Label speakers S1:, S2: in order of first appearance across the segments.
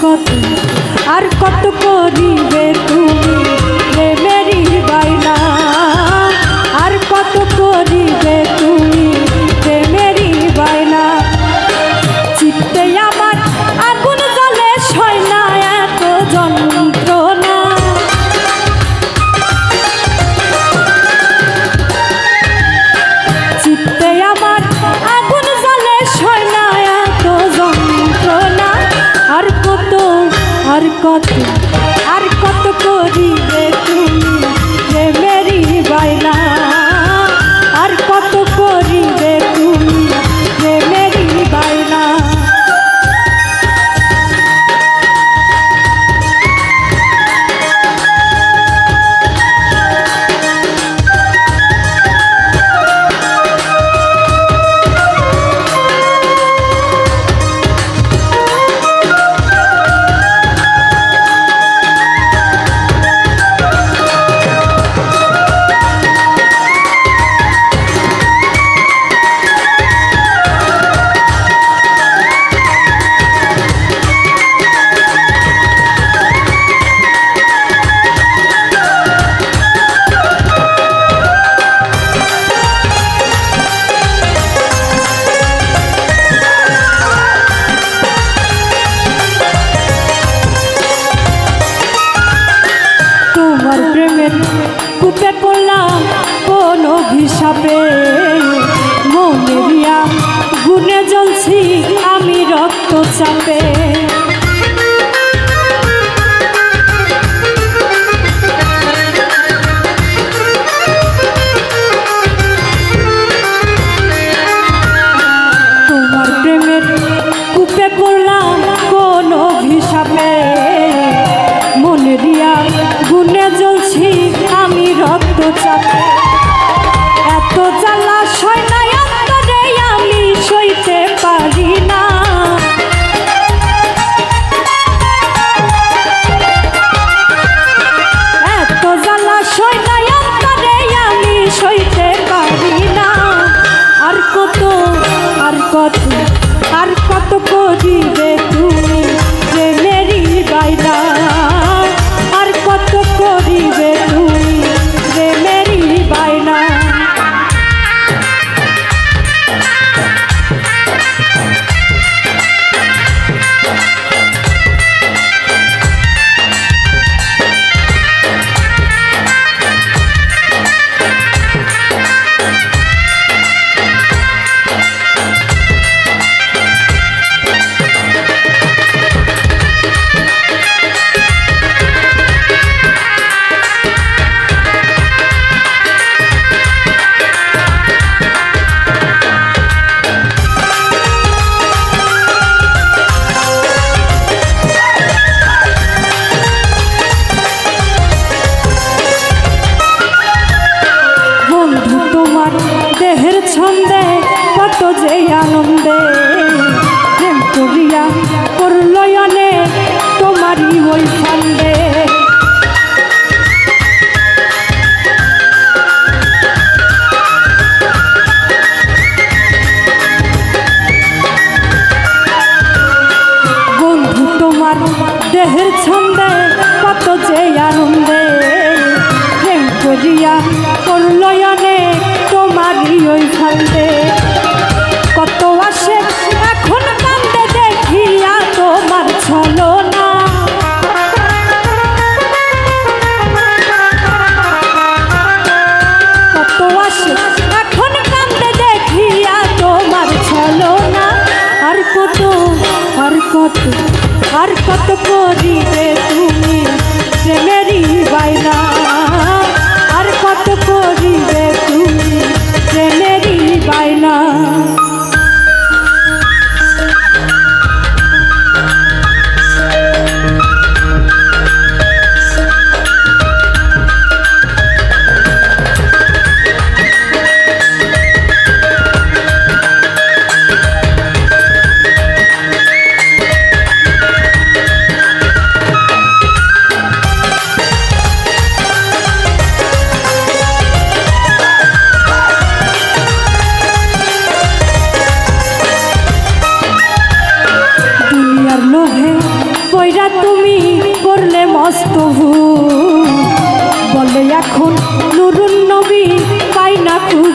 S1: কত আর কত কত আর কত আর কত করিবে? কূপে পড়লাম কোন অভিশাপে মনেরিয়া গুনে জ্বলছি আমি রক্ত চাপে। তোমার প্রেমের কূপে পড়লাম কোন অভিশাপে জ্বলছি আমি রক্ত চাপে। এত জ্বালা সয় আমি সইতে পারি না। এত জ্বালা সয় অন্তরে আমি সইতে পারি না। আর কত আর কত যে আনন্দে প্রেম করিয়া করলয়নে তোমারই ওই ফান্দে বন্ধু, তোমার দেহের ছন্দে কত যে আনন্দে প্রেম করিয়া করলয়নে তোমারই ওই ফান্দে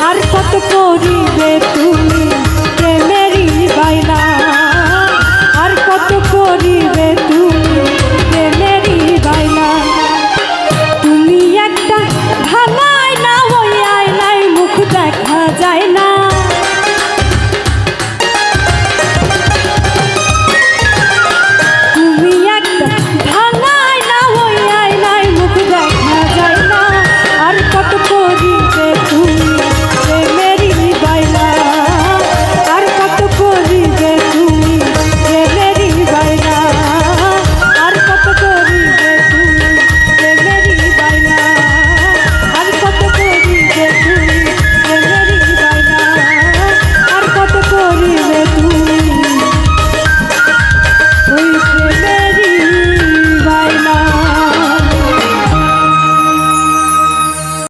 S1: আর কত করিবে তুমি